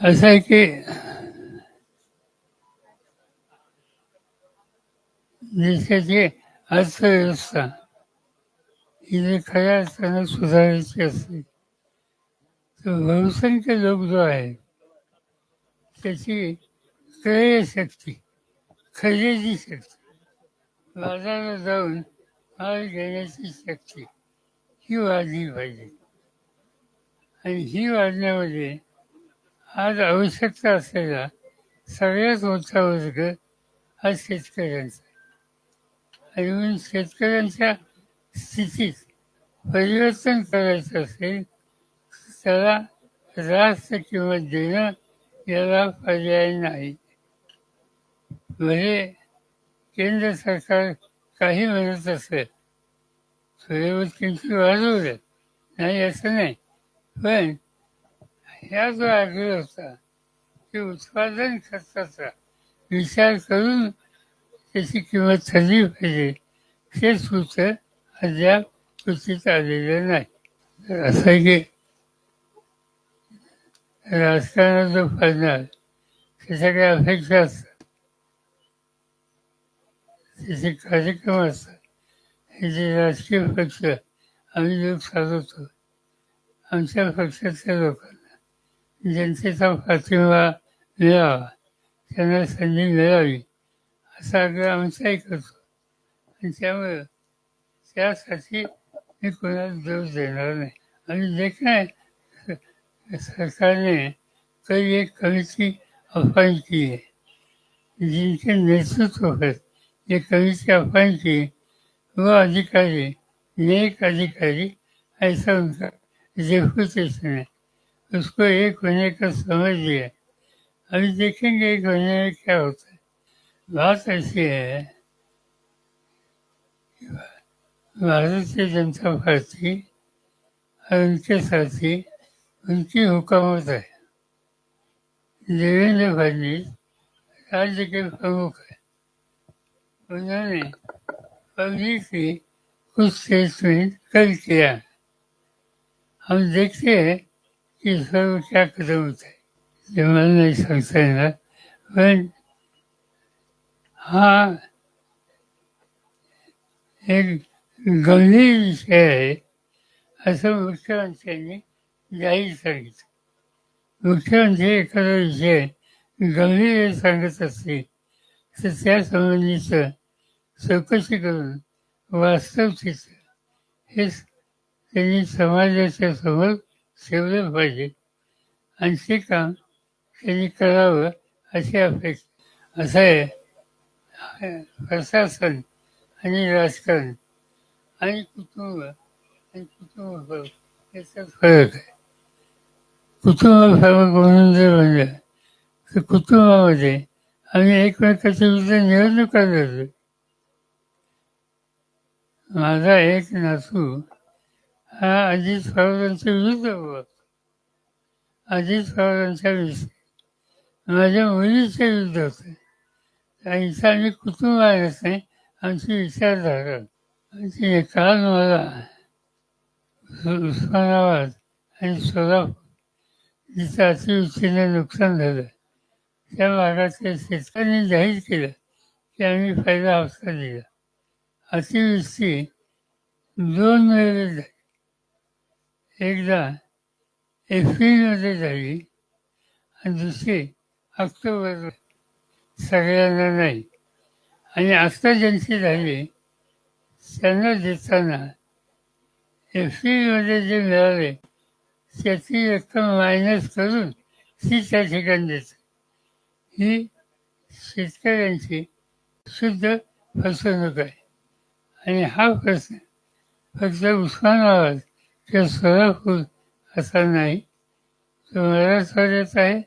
असं आहे की देशाची अर्थव्यवस्था ही जर खऱ्या अर्थानं सुधारायची असते तर बहुसंख्य लोक जो आहे त्याची क्रयशक्ती खरेदी शक्ती बाजारात जाऊन माल घेण्याची शक्ती ही वाढली पाहिजे. आणि ही वाढण्यामध्ये आज आवश्यकता असलेला सगळ्यात मोठा वर्ग हा शेतकऱ्यांचा आणि म्हणून शेतकऱ्यांच्या स्थितीत परिवर्तन करायचं असेल त्याला रास्त किंमत देणं याला पर्याय नाही. म्हणजे केंद्र सरकार काही म्हणत असेल थोड्यावर किमती वाढवल्या नाही असं नाही. पण ह्या जो आग्रह होता की उत्पादन खर्चाचा विचार करून त्याची किंमत ठरली पाहिजे. हे सूत्र अद्याप कृतीत आलेलं नाही. तर असं की राजकारणात जो पडणार त्याच्या काही अपेक्षा असतात. त्याचे कार्यक्रम असतात. हे जे राजकीय पक्ष आम्ही लोक चालवतो आमच्या पक्षातल्या लोकांना जनतेचा पाठिंबा मिळावा त्यांना संधी मिळावी असा आग्रह आमचाही करतो. आणि त्यामुळं त्यासाठी मी कोणाला दोष देणार नाही. आणि जे काय सरकारने कधी एक कमिटी अपॉइंट की आहे. जिनके नेतृत्व पर जे कमिटी अपॉइंट की व अधिकारी नेक अधिकारी ऐसा उनका रेपुटेशन है उसको एक होने का समझ लिया। अभी देखेंगे एक होने में क्या होता है। बात ऐसी है भारतीय जनता पार्टी और उनके साथी उनकी हुकूमत है। देवेंद्र फडणवीस राज्य के प्रमुख है। उन्होंने पब्लिकली कुछ स्टेटमेंट कर किया। हम देखते हैं कि इस पर वो क्या कदम उठाए जो पण हा एक गंभीर विषय आहे असं मुख्यमंत्र्यांनी जाहीर सांगितलं. मुख्यमंत्री एखादा विषय गंभीर सांगत असतील तर त्यासंबंधीचं चौकशी करून वास्तव चित्र हे त्यांनी समाजाच्या समोर ठेवलं पाहिजे. आणि ते काम त्यांनी करावं अशी अपेक्षा. असं आहे. प्रशासन आणि राजकारण आणि कुटुंब आणि कुटुंब याचा फरक आहे. कुटुंब फरक म्हणून जर म्हणलं तर कुटुंबामध्ये आम्ही एकमेकाच्या विरुद्ध निवडणुका लढलो माझा एक नातू हा अजित पवारांच्या विरुद्ध उभा अजित पवारांच्या विषयी. माझ्या मुलीच्या विरुद्ध होते आणि इथं आम्ही कुटुंब आणत नाही आमची विचारधारा. आमची एकाच मला उस्मानाबाद आणि सोलापूर. जिथं अतिवृष्टीने नुकसान झालं. त्या भागातल्या शेतकऱ्यांनी जाहीर केलं की आम्ही पहिला हप्ता दिला. अतिवृष्टी दोन वेळेला झाली. एकदा एप्रिलमध्ये झाली आणि दुसरी ऑक्टोबर सगळ्यांना नाही. आणि आत्ता ज्यांची झाली त्यांना देताना एप्रिलमध्ये जे मिळाले त्याची रक्कम मायनस करून ती त्या ठिकाणी देते ही शेतकऱ्यांची शुद्ध फसवणूक आहे. आणि हा प्रश्न फक्त उस्मानाबाद किंवा सोलापूर असा नाही. तो मराठवाड्यात आहे.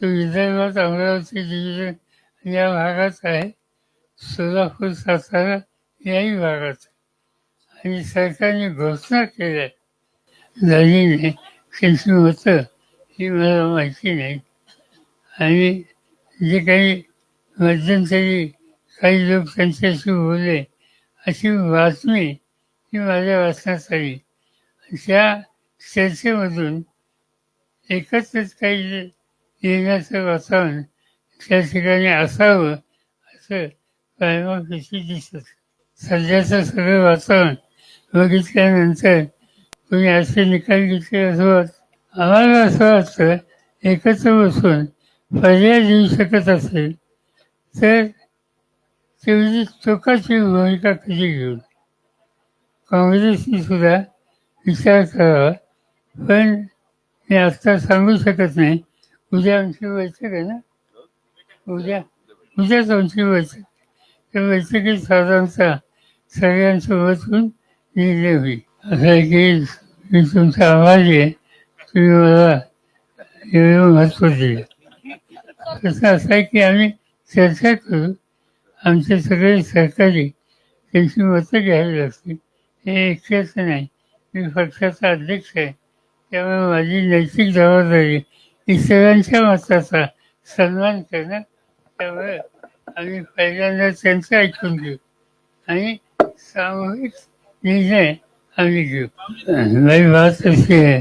तो विदर्भात अमरावती डिव्हिजन या भागात आहे. सोलापूर सातारा याही भागात आणि सरकारने घोषणा केल्या. दाजीने किती होतं ही मला माहिती नाही. आणि जे काही मध्यंतरी काही लोक त्यांच्याशी बोलले अशी बातमी ही माझ्या वाचण्यात आली. त्या चर्चेमधून एकत्रच काही येण्याचं वातावरण त्या ठिकाणी असावं असं कायमापेशी दिसत. सध्याचं सगळं वातावरण बघितल्यानंतर तुम्ही असे निकाल घेतले असं आम्हाला असं वाटतं एकत्र बसून पर्याय देऊ शकत असेल तर तेवढी चोखाची भूमिका कशी घेऊन? काँग्रेसने सुद्धा विचार करावा. पण मी आत्ता सांगू शकत नाही. उद्या आमची बैठक आहे ना? उद्या उद्याच आमची बैठक. त्या बैठकीत साधारणतः सगळ्यांसोबत होऊन निर्णय होईल. असं आहे की मी तुमचा आभारी आहे. तुम्ही मला एवढं महत्त्व दिलं. तसं असं आहे की आम्ही चर्चा करू. आमचे सगळे सहकारी त्यांची मतं घ्यावी लागतील. हे एकट्याच नाही. मी पक्षाचा अध्यक्ष आहे. त्यामुळे माझी नैतिक जबाबदारी इतरांच्या मताचा सन्मान करणं त्यामुळे आम्ही पहिल्यांदा त्यांचं ऐकून घेऊ आणि सामूहिक निर्णय आम्ही घेऊ. मेरी बात ऐसी है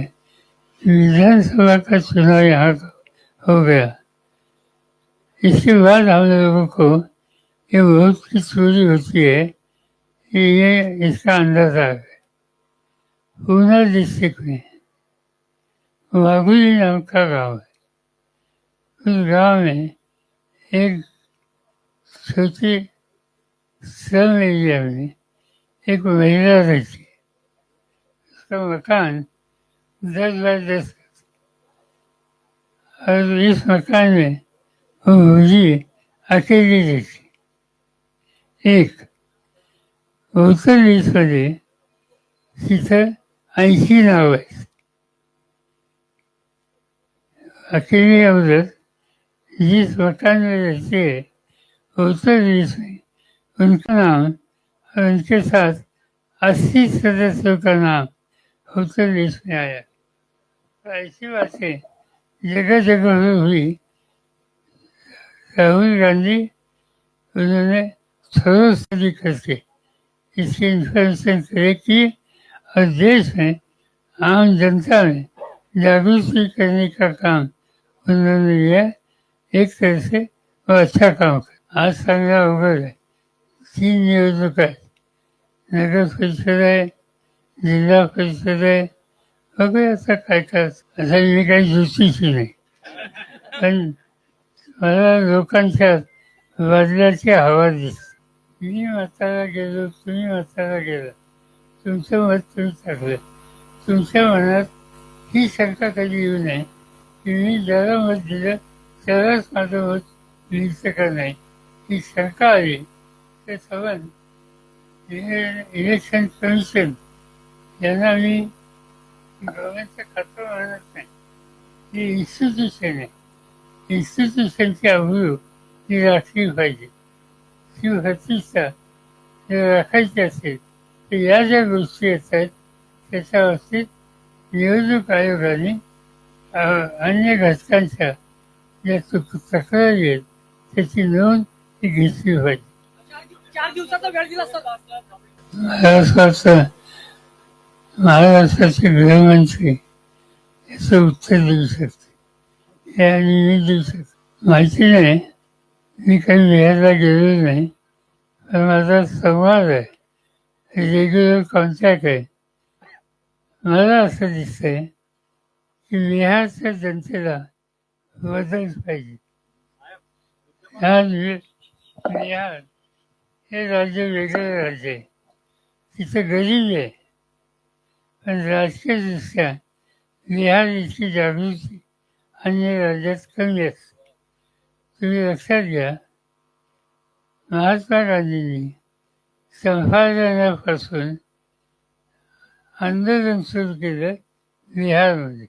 विधानसभा का चुनाव यहाँ हो गया. इसके बाद हम लोगों को ये बहुत की चोरी होती है ये इसका अंदाजा है। पूना डिस्ट्रिक्ट में वागुली नाम का गाँव है उस गाँव में एक छोटी श्रम एरिया में एक महिला रहती है। उसका मकान दस बाय दस और इस मकान में वो भूजी अकेली रहती एक उत्तर दिसमध्ये तिथं ऐंशी नाव आहेत अकेली औरत जिस मकान में रहती है उत्तर देश में उनका नाम और उनके साथ अस्सी सदस्यों का नाम उत्तर देश में आया ऐसी बातें जगह जगह हुई राहुल गांधी उन्होंने थोड़ा स्टडी करके इसकी इन्फॉर्मेशन कलेक्ट की और देश में आम जनता में जागृति करने का काम उन्होंने लिया एक तरह से वो अच्छा काम कर। आज सांगा उघड आहे तीन निवडणूक आहेत नगर परिषद आहे जिल्हा परिषद आहे वगैरे असं काय काय आता मी काही ज्योतिषी नाही। पण मला लोकांच्या बदलाची हवा दिसते मी मताला गेलो तुम्ही मताला गेला तुमचं मत तुम्ही टाकलं तुमच्या मनात ही शंका कधी येऊ नये? की मी ज्याला मत दिलं त्यालाच माझं मत लिहू शकत नाही? ही शंका आली तर सवन इलेक्शन कमिशन यांना मी गव्हर्नमेंटचं खातं म्हणत नाही. ही इन्स्टिट्यूशन आहे. इन्स्टिट्यूशनची अभियोग ही राखली पाहिजे. ती प्रतिष्ठा राखायची असेल या ज्या गोष्टी येतात त्याच्या बाबतीत निवडणूक आयोगाने अन्य घटकांच्या ज्या तुक तक्रारी आहेत त्याची नोंद ही घेतली पाहिजे. वाटतं महाराष्ट्राचे गृहमंत्री याचं उत्तर देऊ शकते. आणि मी देऊ शकतो. माहिती नाही मी काही बिहारला गेलेलो नाही पण माझा संवाद आहे. रेग्युलर कॉन्टॅक्ट आहे. मला असं दिसतंय की बिहारच्या जनतेला बदल पाहिजे. बिहार हे राज्य वेगळं राज्य आहे. तिथं गरीब आहे. पण राजकीयदृष्ट्या बिहार इथली जागृती अन्य राज्यात कमी असते तुम्ही लक्षात घ्या. महात्मा गांधींनी संपादनापासून आंदोलन सुरू केलं बिहारमध्ये.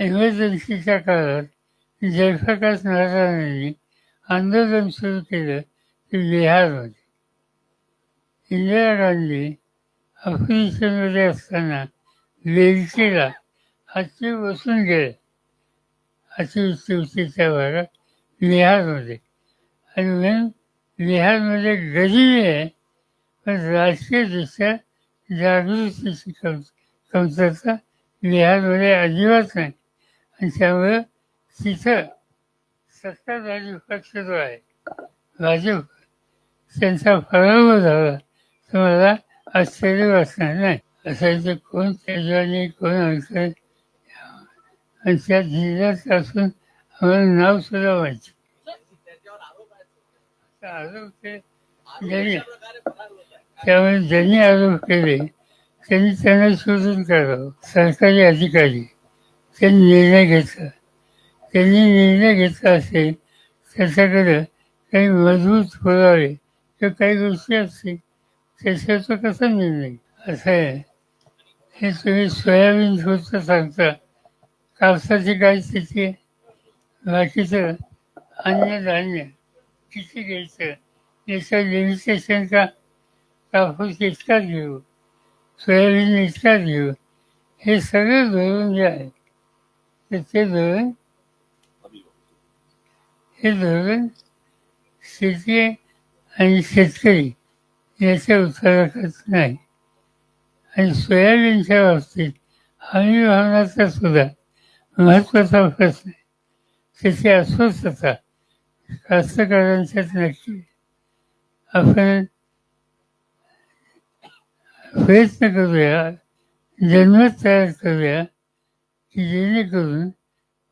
इमर्जन्सीच्या काळात जयप्रकाश नारायणांनी आंदोलन सुरू केलं ते बिहारमध्ये. इंदिरा गांधी अफगाणिस्तानमध्ये असताना वेलचीला हाती बसून गेले. अतिवृष्टीच्या भागात बिहारमध्ये. आणि म्हणून बिहारमध्ये गरीबी आहे पण राजकीयदृष्ट्या जागृतीची कम कमतरता बिहारमध्ये अजिबात नाही. आणि त्यामुळं तिथं सत्ताधारी पक्ष जो आहे भाजप त्यांचा पराभव झाला. तर मला आश्चर्य वाटणार नाही. असायचं कोण तेजवानी कोण अडचण आणि त्या जिल्ह्यात असून आम्हाला नाव सुद्धा माहिती आरोप ते ज्यांनी त्यामुळे ज्यांनी आरोप केले त्यांनी त्यांना शोधून काढावं सरकारी अधिकारी. त्यांनी निर्णय घेतला. त्यांनी निर्णय घेतला असेल त्याच्याकडे काही मजबूत पुरावे किंवा काही गोष्टी असतील त्याच्याचा कसा निर्णय? असं आहे. हे तुम्ही सोयाबीन होतं सांगता कापसाची काय स्थिती आहे? बाकीचं अन्नधान्य. किती घ्यायचं याचं लिमिटेशन का कापूस इतकाच घेऊ सोयाबीन इतकाच घेऊ. हे सगळं धोरण जे आहे तर ते धोरण हे धोरण शेती आणि शेतकरी याच्या उत्तराखत नाही. आणि सोयाबीनच्या बाबतीत हमी भावनाचा सुद्धा महत्त्वाचा प्रश्न आहे. त्याची अस्वस्थता कास्तकारांच्यात नक्की. आपण प्रयत्न करूया जन्मत तयार करूया की जेणेकरून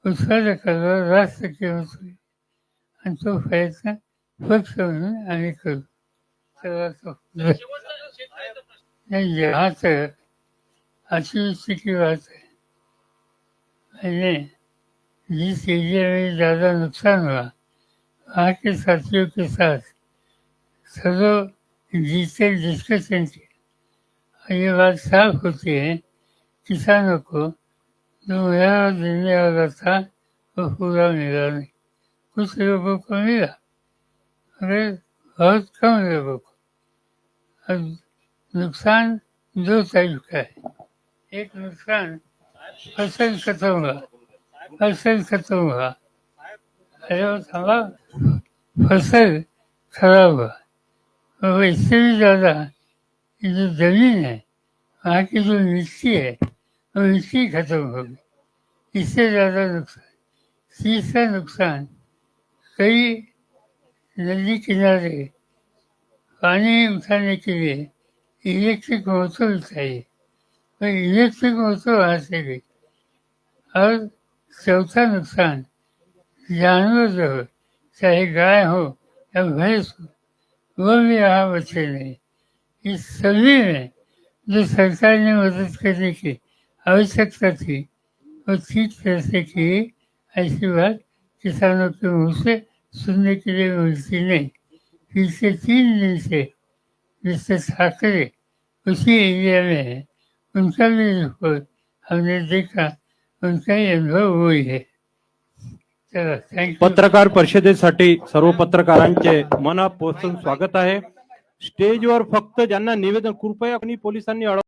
उत्पादकाला रास्त किंमत होईल आणि तो प्रयत्न पक्ष म्हणून आम्ही करू. तेव्हा तो. शेवटचा शेतकऱ्याचा प्रश्न नहीं यहाँ तक बात है मैंने जिस एरिया में ज़्यादा नुकसान व्हा आज के साथियों के साथ सदो डिटेल डिस्कशन किया ये बात साफ होती है किसानों को जो मेरा देने वाला था वो पूरा मिला नहीं. कुछ लोगों को मिला अरे बहुत कम लोगों को अब नुकसान दो टाइप का है एक नुकसान फसल खत्म हुआ फसल खत्म हुआ अरे वो फसल खराब. हुआ और इससे भी ज़्यादा जो जमीन है वहाँ की जो मिट्टी है वो मिट्टी खत्म हो गई इससे ज़्यादा नुकसान. तीसरा नुकसान. कई नदी किनारे पानी उठाने के लिए इलेक्ट्रिक मोटर चाहिए तो इलेक्ट्रिक मोटर वहाँ से भी और चौथा नुकसान. जानवर जो हो चाहे गाय हो या भैंस हो, वो भी यहाँ बचे नहीं। इस सभी में जो सरकार ने मदद करने की आवश्यकता थी, वो ठीक तरह से की, ऐसी बात किसानों के मुँह से सुनने के लिए मिलती नहीं। पिछले तीन दिन से मिस्टर ठाकरे उसी एरिया में है। उनका भी रिपोर्ट हमने देखा, उनका ही अनुभव वही है। पत्रकार परिषदेसाठी सर्व पत्रकारांचे मनापासून स्वागत आहे. स्टेजवर फक्त ज्यांना निवेदन कृपया कोणी पोलिसांनी अडव